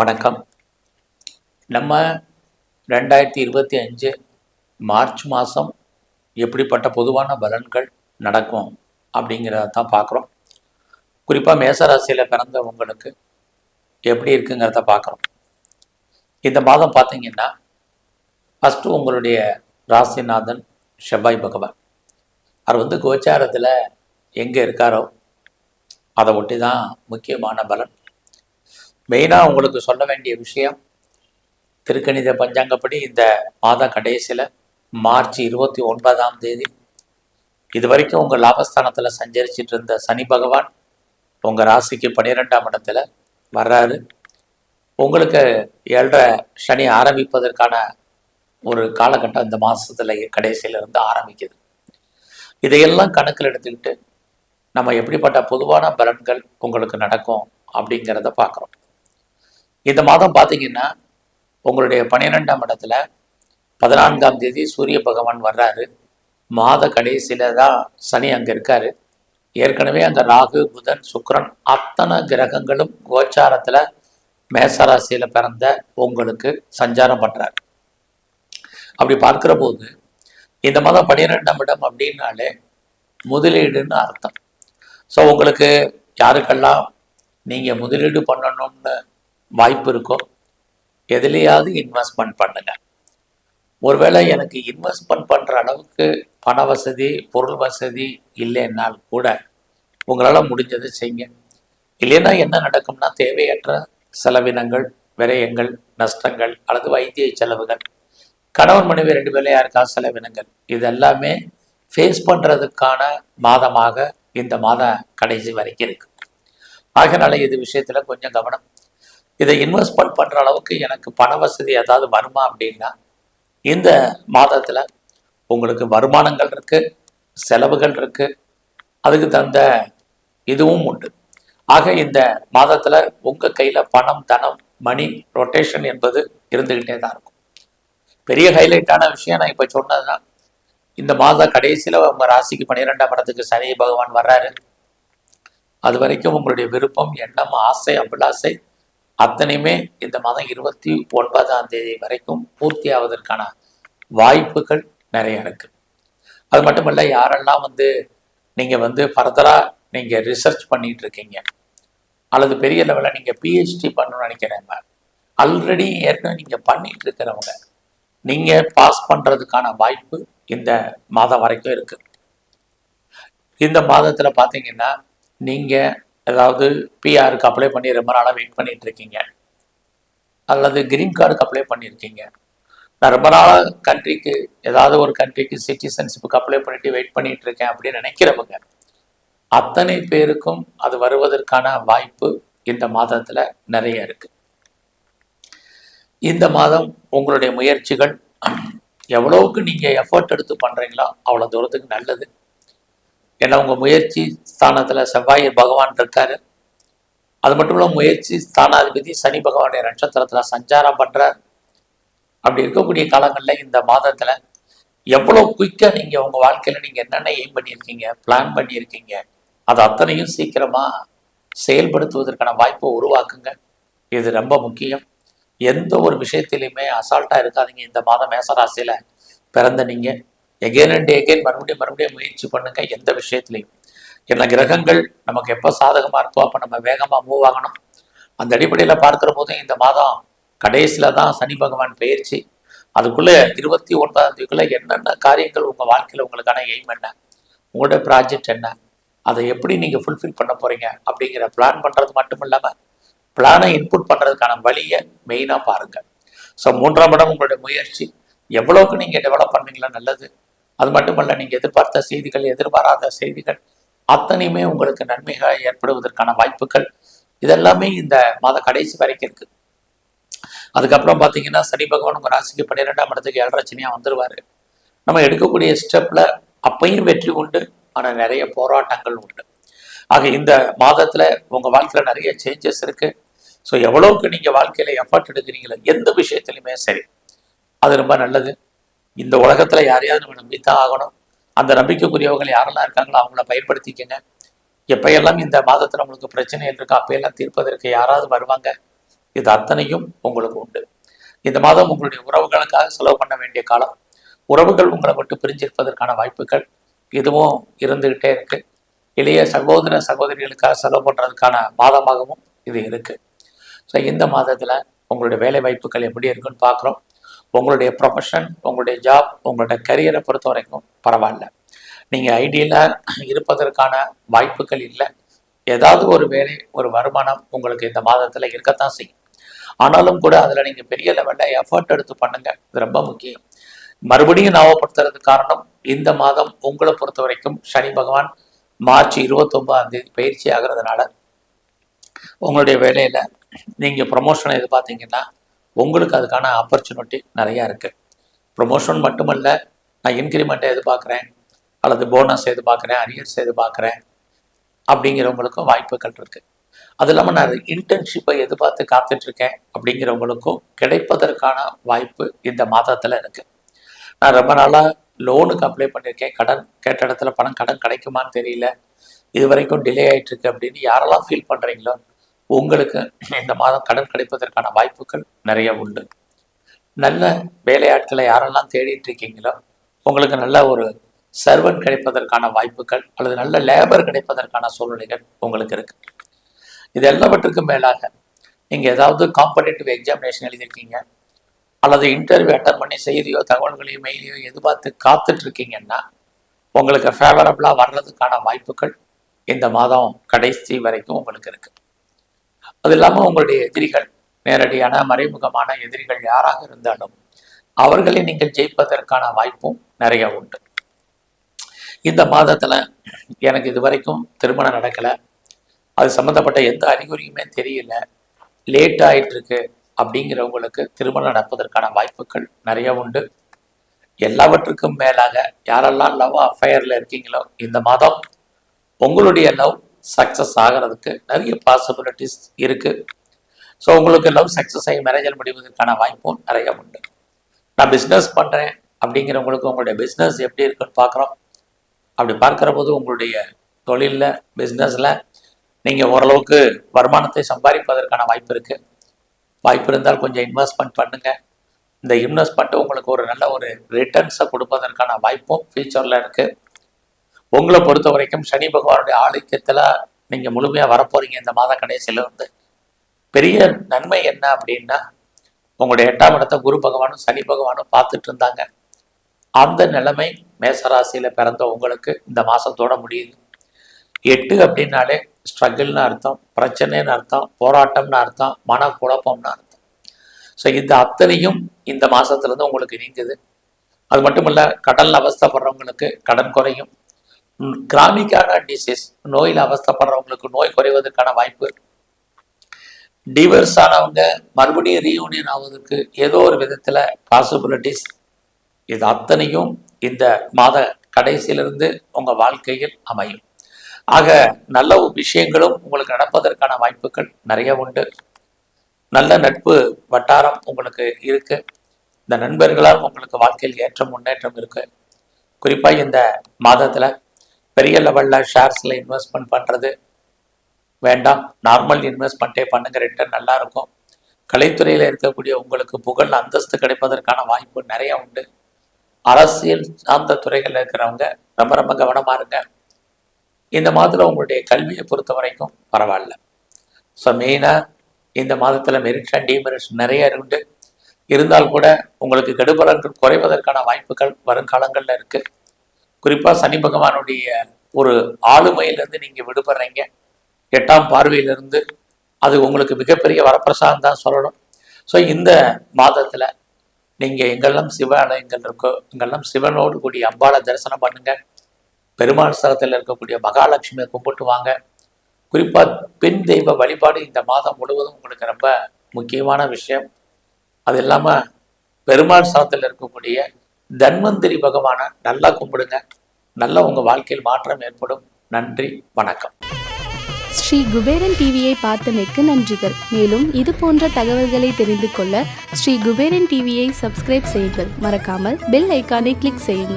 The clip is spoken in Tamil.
வணக்கம். நம்ம ரெண்டாயிரத்தி இருபத்தி அஞ்சு மார்ச் மாதம் எப்படிப்பட்ட பொதுவான பலன்கள் நடக்கும் அப்படிங்கிறத தான் பார்க்குறோம் குறிப்பாக மேசராசியில் பிறந்தவங்களுக்கு எப்படி இருக்குங்கிறத பார்க்குறோம். இந்த மாதம் பார்த்தீங்கன்னா ஃபஸ்ட்டு உங்களுடைய ராசிநாதன் செவ்வாய் பகவான். அவர் வந்து கோச்சாரத்தில் எங்கே இருக்காரோ அதை ஒட்டி தான் முக்கியமான பலன். மெயினாக உங்களுக்கு சொல்ல வேண்டிய விஷயம் திருக்கணித பஞ்சாங்கப்படி இந்த மாத கடைசியில் மார்ச் இருபத்தி ஒன்பதாம் தேதி இது வரைக்கும் உங்கள் லாபஸ்தானத்தில் சஞ்சரிச்சிட்டு இருந்த சனி பகவான் உங்கள் ராசிக்கு பன்னிரெண்டாம் இடத்துல வர்றாரு. உங்களுக்கு ஏழரை சனி ஆரம்பிப்பதற்கான ஒரு காலகட்டம் இந்த மாதத்தில் கடைசியிலிருந்து ஆரம்பிக்குது. இதையெல்லாம் கணக்கில் எடுத்துக்கிட்டு நம்ம எப்படிப்பட்ட பொதுவான பலன்கள் உங்களுக்கு நடக்கும் அப்படிங்கிறத பார்க்குறோம். இந்த மாதம் பார்த்தீங்கன்னா உங்களுடைய பன்னிரெண்டாம் இடத்துல பதினான்காம் தேதி சூரிய பகவான் வர்றாரு. மாத கடைசியில தான் சனி அங்கே இருக்காரு. ஏற்கனவே அந்த ராகு புதன் சுக்ரன் அத்தனை கிரகங்களும் கோச்சாரத்தில் மேசராசியில் பிறந்த உங்களுக்கு சஞ்சாரம் பண்ணுறாரு அப்படி பார்க்குற போது இந்த மாதம் பன்னிரெண்டாம் இடம் அப்படின்னாலே முதலீடுன்னு அர்த்தம். ஸோ உங்களுக்கு யாருக்கெல்லாம் நீங்கள் முதலீடு பண்ணணும்னு வாய்ப்பு இருக்கோ எதுலேயாவது இன்வெஸ்ட்மெண்ட் பண்ணுங்கள் ஒருவேளை எனக்கு இன்வெஸ்ட்மெண்ட் பண்ணுற அளவுக்கு பண வசதி பொருள் வசதி இல்லைன்னால் கூட உங்களால் முடிஞ்சதை செய்யுங்க. இல்லைன்னா என்ன நடக்கும்னா தேவையற்ற செலவினங்கள் விரயங்கள் நஷ்டங்கள் அல்லது வைத்திய செலவுகள் கணவன் மனைவி ரெண்டு பேர்லையும் யாருக்கா செலவினங்கள் இது எல்லாமே ஃபேஸ் பண்ணுறதுக்கான மாதமாக இந்த மாத கடைசி வரைக்கும் இருக்கு. ஆகினால இது விஷயத்தில் கொஞ்சம் கவனம். இதை இன்வெஸ்ட்மெண்ட் பண்ணுற அளவுக்கு எனக்கு பண வசதி ஏதாவது வருமா அப்படின்னா இந்த மாதத்தில் உங்களுக்கு வருமானங்கள் இருக்குது செலவுகள் இருக்குது அதுக்கு தகுந்த இதுவும் உண்டு. ஆக இந்த மாதத்தில் உங்கள் கையில் பணம் தனம் மணி ரொட்டேஷன் என்பது இருந்துக்கிட்டே தான் இருக்கும். பெரிய ஹைலைட்டான விஷயம் நான் இப்போ சொன்னது தான் இந்த மாதம் கடைசியில் உங்கள் ராசிக்கு பன்னிரெண்டாம் இடத்துக்கு சனி பகவான் வர்றாரு. அது வரைக்கும் உங்களுடைய விருப்பம் எண்ணம் ஆசை அபிலாசை அத்தனையுமே இந்த மாதம் இருபத்தி ஒன்பதாம் தேதி வரைக்கும் பூர்த்தி ஆவதற்கான வாய்ப்புகள் நிறைய இருக்கு. அது மட்டும் இல்லை யாரெல்லாம் வந்து நீங்கள் வந்து ஃபர்தராக நீங்கள் ரிசர்ச் பண்ணிட்டு இருக்கீங்க அல்லது பெரிய லெவலில் நீங்கள் பிஹெச்டி பண்ணணும்னு நினைக்கிறேன் ஆல்ரெடி ஏற்கனவே நீங்கள் பண்ணிட்டு இருக்கிறவங்க நீங்கள் பாஸ் பண்ணுறதுக்கான வாய்ப்பு இந்த மாதம் வரைக்கும் இருக்குது இந்த மாதத்தில் பார்த்தீங்கன்னா நீங்கள் ஏதாவது பிஆருக்கு அப்ளை பண்ணி ரொம்ப நாளாக வெயிட் பண்ணிகிட்ருக்கீங்க இருக்கீங்க. அல்லது கிரீன் கார்டுக்கு அப்ளை பண்ணியிருக்கீங்க நான் ரொம்ப நாளாக கண்ட்ரிக்கு ஏதாவது ஒரு கண்ட்ரிக்கு சிட்டிசன்ஷிப்புக்கு அப்ளை பண்ணிட்டு வெயிட் பண்ணிகிட்ருக்கேன் இருக்கேன் அப்படின்னு நினைக்கிறவங்க அத்தனை பேருக்கும் அது வருவதற்கான வாய்ப்பு இந்த மாதத்தில் நிறைய இருக்குது இந்த மாதம் உங்களுடைய முயற்சிகள் எவ்வளவுக்கு நீங்கள் எஃபர்ட் எடுத்து பண்ணுறீங்களோ அவ்வளோ தூரத்துக்கு நல்லது. ஏன்னா உங்கள் முயற்சி ஸ்தானத்தில் செவ்வாய் பகவான் இருக்காரு. அது மட்டும் இல்லாமல் முயற்சி ஸ்தானாதிபதி சனி பகவானுடைய நட்சத்திரத்தில் சஞ்சாரம் பண்ணுறார் அப்படி இருக்கக்கூடிய காலங்களில் இந்த மாதத்தில் எவ்வளோ குயிக்காக நீங்கள் உங்கள் வாழ்க்கையில் நீங்கள் என்னென்ன எய்ம் பண்ணியிருக்கீங்க பிளான் பண்ணியிருக்கீங்க அது அத்தனையும் சீக்கிரமாக செயல்படுத்துவதற்கான வாய்ப்பை உருவாக்குங்க. இது ரொம்ப முக்கியம். எந்த ஒரு விஷயத்திலையுமே அசால்ட்டாக இருக்காதீங்க. இந்த மாதம் மேசராசியில் பிறந்த நீங்கள் எகேன் அண்ட் எகேன் மறுபடியும் மறுபடியும் முயற்சி பண்ணுங்க எந்த விஷயத்துலையும். ஏன்னா கிரகங்கள் நமக்கு எப்போ சாதகமாக இருக்கோ அப்போ நம்ம வேகமாக மூவ் ஆகணும். அந்த அடிப்படையில் பார்க்குற போதும் இந்த மாதம் கடைசியில் தான் சனி பகவான் பயிற்சி. அதுக்குள்ளே இருபத்தி ஒன்பதாம் தேதிக்குள்ளே என்னென்ன காரியங்கள் உங்கள் வாழ்க்கையில் உங்களுக்கான எய்ம் என்ன? உங்களோட ப்ராஜெக்ட் என்ன? அதை எப்படி நீங்கள் ஃபுல்ஃபில் பண்ண போகிறீங்க அப்படிங்கிற பிளான் பண்ணுறது மட்டும் இல்லாமல் பிளானை இன்புட் பண்ணுறதுக்கான வழியை மெயினாக பாருங்கள் ஸோ மூன்றாம் இடம் உங்களுடைய முயற்சி. எவ்வளோக்கு நீங்கள் டெவலப் பண்ணீங்களா நல்லது. அது மட்டுமல்ல நீங்கள் எதிர்பார்த்த செய்திகள் எதிர்பாராத செய்திகள் அத்தனையுமே உங்களுக்கு நன்மைகள் ஏற்படுவதற்கான வாய்ப்புகள். இதெல்லாமே இந்த மாத கடைசி வரைக்கும் இருக்கு. அதுக்கப்புறம் பார்த்தீங்கன்னா சனி பகவான் உங்கள் ராசிக்கு பன்னிரெண்டாம் இடத்துக்கு ஏழரச்சனையாக வந்துடுவார் நம்ம எடுக்கக்கூடிய ஸ்டெப்பில் அப்பையும் வெற்றி உண்டு. ஆனால் நிறைய போராட்டங்கள் உண்டு. ஆக இந்த மாதத்தில் உங்கள் வாழ்க்கையில் நிறைய சேஞ்சஸ் இருக்குது ஸோ எவ்வளோவுக்கு நீங்கள் வாழ்க்கையில் எஃபர்ட் எடுக்கிறீங்களோ எந்த விஷயத்துலையுமே சரி. அது ரொம்ப நல்லது. இந்த உலகத்தில் யாரையாவது நம்ம நம்பித்தான் ஆகணும். அந்த நம்பிக்கைக்குரியவர்கள் யாரெல்லாம் இருக்காங்களோ அவங்கள பயன்படுத்திக்கங்க. எப்பயெல்லாம் இந்த மாதத்தில் உங்களுக்கு பிரச்சனைகள் இருக்கோ அப்பையெல்லாம் தீர்ப்பதற்கு யாராவது வருவாங்க. இது அத்தனையும் உங்களுக்கு உண்டு. இந்த மாதம் உங்களுடைய உறவுகளுக்காக செலவு பண்ண வேண்டிய காலம். உறவுகள் உங்களை விட்டு பிரிஞ்சிருப்பதற்கான வாய்ப்புகள் இதுவும் இருந்துகிட்டே இருக்குது இளைய சகோதர சகோதரிகளுக்காக செலவு பண்ணுறதுக்கான மாதமாகவும் இது இருக்குது ஸோ இந்த மாதத்தில் உங்களுடைய வேலை வாய்ப்புகள் எப்படி இருக்குன்னு பார்க்குறோம் உங்களுடைய ப்ரொஃபஷன் உங்களுடைய ஜாப் உங்களுடைய கரியரை பொறுத்த வரைக்கும் பரவாயில்ல. நீங்கள் ஐடியில் இருப்பதற்கான வாய்ப்புகள் இல்லை. ஏதாவது ஒரு வேலை ஒரு வருமானம் உங்களுக்கு இந்த மாதத்தில் இருக்கத்தான் செய்யும். ஆனாலும் கூட அதில் நீங்கள் பெரிய லெவலில் எஃபர்ட் எடுத்து பண்ணுங்கள் இது ரொம்ப முக்கியம். மறுபடியும் ஞாபகப்படுத்துறதுக்கு காரணம் இந்த மாதம் உங்களை பொறுத்த வரைக்கும் சனி பகவான் மார்ச் இருபத்தொம்பதாம் தேதி பயிற்சி ஆகிறதுனால உங்களுடைய வேலையில் நீங்கள் ப்ரமோஷனை பார்த்தீங்கன்னா உங்களுக்கு அதுக்கான ஆப்பர்ச்சுனிட்டி நிறையா இருக்குது ப்ரொமோஷன் மட்டுமல்ல நான் இன்க்ரிமெண்ட்டை எதிர்பார்க்குறேன் அல்லது போனஸ் எதிர்பார்க்குறேன் அரியர்ஸ் எதிர்பார்க்குறேன் அப்படிங்கிறவங்களுக்கும் வாய்ப்புகள் இருக்குது அது இல்லாமல் நான் இன்டர்ன்ஷிப்பை எதிர்பார்த்து காத்துட்ருக்கேன் அப்படிங்கிறவங்களுக்கும் கிடைப்பதற்கான வாய்ப்பு இந்த மாதத்தில் இருக்குது நான் ரொம்ப நாளாக லோனுக்கு அப்ளை பண்ணியிருக்கேன். கடன் கேட்ட இடத்துல பணம் கடன் கிடைக்குமான்னு தெரியல. இது வரைக்கும் டிலே ஆகிட்டுருக்கு அப்படின்னு யாரெல்லாம் ஃபீல் பண்ணுறீங்களோ உங்களுக்கு இந்த மாதம் கடன் கிடைப்பதற்கான வாய்ப்புகள் நிறைய உண்டு. நல்ல வேலையாட்களை யாரெல்லாம் தேடிட்டு இருக்கீங்களோ உங்களுக்கு நல்ல ஒரு சர்வன் கிடைப்பதற்கான வாய்ப்புகள் அல்லது நல்ல லேபர் கிடைப்பதற்கான சூழ்நிலைகள் உங்களுக்கு இருக்கு. இது எல்லாவற்றுக்கும் மேலாக நீங்கள் ஏதாவது காம்படேட்டிவ் எக்ஸாமினேஷன் எழுதியிருக்கீங்க. அல்லது இன்டர்வியூ அட்டன் பண்ணி செய்தியோ தகவல்களையோ மெயிலையோ எதிர்பார்த்து காத்துட்டு இருக்கீங்கன்னா உங்களுக்கு ஃபேவரபிளாக வர்றதுக்கான வாய்ப்புகள் இந்த மாதம் கடைசி வரைக்கும் உங்களுக்கு இருக்கு. அது இல்லாமல் உங்களுடைய எதிரிகள் நேரடியான மறைமுகமான எதிரிகள் யாராக இருந்தாலும் அவர்களை நீங்கள் ஜெயிப்பதற்கான வாய்ப்பும் நிறைய உண்டு. இந்த மாதத்தில் எனக்கு இது வரைக்கும் திருமணம் நடக்கலை. அது சம்மந்தப்பட்ட எந்த அறிகுறியுமே தெரியல. லேட் ஆகிட்டு இருக்கு அப்படிங்கிறவங்களுக்கு திருமணம் நடப்பதற்கான வாய்ப்புகள் நிறைய உண்டு. எல்லாவற்றுக்கும் மேலாக யாரெல்லாம் லவ் அஃபயரில் இருக்கீங்களோ இந்த மாதம் உங்களுடைய லவ் சக்ஸஸ் ஆகிறதுக்கு நிறைய பாசிபிலிட்டிஸ் இருக்குது ஸோ உங்களுக்கு லவ் சக்ஸஸ் ஆகி மேரேஜில் முடிவதற்கான வாய்ப்பும் நிறைய உண்டு. நான் பிஸ்னஸ் பண்ணுறேன் அப்படிங்கிறவங்களுக்கு உங்களுடைய பிஸ்னஸ் எப்படி இருக்குன்னு பார்க்குறோம். அப்படி பார்க்குற போது உங்களுடைய தொழிலில் பிஸ்னஸில் நீங்கள் ஓரளவுக்கு வருமானத்தை சம்பாதிப்பதற்கான வாய்ப்பு இருக்குது வாய்ப்பு இருந்தால் கொஞ்சம் இன்வெஸ்ட்மெண்ட் பண்ணுங்கள் இந்த இன்வெஸ்ட்மெண்ட் உங்களுக்கு ஒரு நல்ல ஒரு ரிட்டர்ன்ஸை கொடுப்பதற்கான வாய்ப்பும் ஃபியூச்சரில் இருக்குது உங்களை பொறுத்த வரைக்கும் சனி பகவானுடைய ஆதிக்கத்தில் நீங்கள் முழுமையாக வரப்போகிறீங்க இந்த மாத கடைசியில் வந்து பெரிய நன்மை என்ன அப்படின்னா உங்களுடைய எட்டாம் இடத்த குரு பகவானும் சனி பகவானும் பார்த்துட்டு இருந்தாங்க. அந்த நிலைமை மேசராசியில் பிறந்த உங்களுக்கு இந்த மாதத்தோட முடியுது. எட்டு அப்படின்னாலே ஸ்ட்ரகிள்னு அர்த்தம் பிரச்சனைன்னு அர்த்தம் போராட்டம்னு அர்த்தம் மனக்குழப்பம்னு அர்த்தம். ஸோ இந்த அத்தனையும் இந்த மாதத்துலேருந்து உங்களுக்கு நீங்குது. அது மட்டும் இல்லை கடலில் அவஸ்தப்படுறவங்களுக்கு கடன் குறையும். கிராமிக்கான டிசீஸ் நோயில் அவஸ்தப்படுறவங்களுக்கு நோய் குறைவதற்கான வாய்ப்பு. டிவர்ஸ் ஆனவங்க மறுபடியும் ரீயூனியன் ஆவதற்கு ஏதோ ஒரு விதத்தில் பாசிபிலிட்டிஸ் இது அத்தனையும் இந்த மாத கடைசியிலிருந்து உங்கள் வாழ்க்கையில் அமையும். ஆக நல்ல விஷயங்களும் உங்களுக்கு நடப்பதற்கான வாய்ப்புகள் நிறைய உண்டு. நல்ல நட்பு வட்டாரம் உங்களுக்கு இருக்கு. இந்த நண்பர்களால் உங்களுக்கு வாழ்க்கையில் ஏற்றம் முன்னேற்றம் இருக்கு. குறிப்பாக இந்த மாதத்தில் பெரிய லெவலில் ஷேர்ஸில் இன்வெஸ்ட்மெண்ட் பண்ணுறது வேண்டாம். நார்மல் இன்வெஸ்ட்மெண்ட்டே பண்ணுங்க. ரிட்டர்ன் நல்லா இருக்கும். கலைத்துறையில் இருக்கக்கூடிய உங்களுக்கு புகழ் அந்தஸ்து கிடைப்பதற்கான வாய்ப்பு நிறைய உண்டு. அரசியல் சார்ந்த துறைகளில் இருக்கிறவங்க ரொம்ப ரொம்ப கவனமாக இருங்க. இந்த மாதத்தில் உங்களுடைய கல்வியை பொறுத்த வரைக்கும் பரவாயில்ல ஸோ மெயினாக இந்த மாதத்தில் மெரிட் அண்ட் டிமெரிட்ஸ் நிறைய உண்டு இருந்தால் கூட உங்களுக்கு கெடுபலன்கள் குறைவதற்கான வாய்ப்புகள் வருங்காலங்களில் இருக்குது குறிப்பாக சனி பகவானுடைய ஒரு ஆளுமையிலேருந்து நீங்கள் விடுபடுறீங்க. எட்டாம் பார்வையிலிருந்து அது உங்களுக்கு மிகப்பெரிய வரப்பிரசாதம் தான் சொல்லணும். ஸோ இந்த மாதத்தில் நீங்கள் எங்கெல்லாம் சிவாலயங்கள் இருக்கோ எங்கெல்லாம் சிவனோடு கூடிய அம்பாளை தரிசனம் பண்ணுங்கள் பெருமாள் ஸ்தலத்தில் இருக்கக்கூடிய மகாலட்சுமியை கும்பிட்டு வாங்க குறிப்பாக பெண் தெய்வ வழிபாடு இந்த மாதம் முழுவதும் உங்களுக்கு ரொம்ப முக்கியமான விஷயம். அது இல்லாமல் பெருமாள் ஸ்தலத்தில் இருக்கக்கூடிய தன்வந்திரி பகவானை நல்லா கும்பிடுங்க. நல்லா உங்கள் வாழ்க்கையில் மாற்றம் ஏற்படும். நன்றி வணக்கம். ஸ்ரீ குபேரன் டிவியை பார்த்தமைக்கு நன்றிகள். மேலும் இது போன்ற தகவல்களை தெரிந்து கொள்ள ஸ்ரீ குபேரன் டிவியை சப்ஸ்கிரைப் செய்யுங்கள். மறக்காமல் பெல் ஐக்கானை கிளிக் செய்யுங்கள்.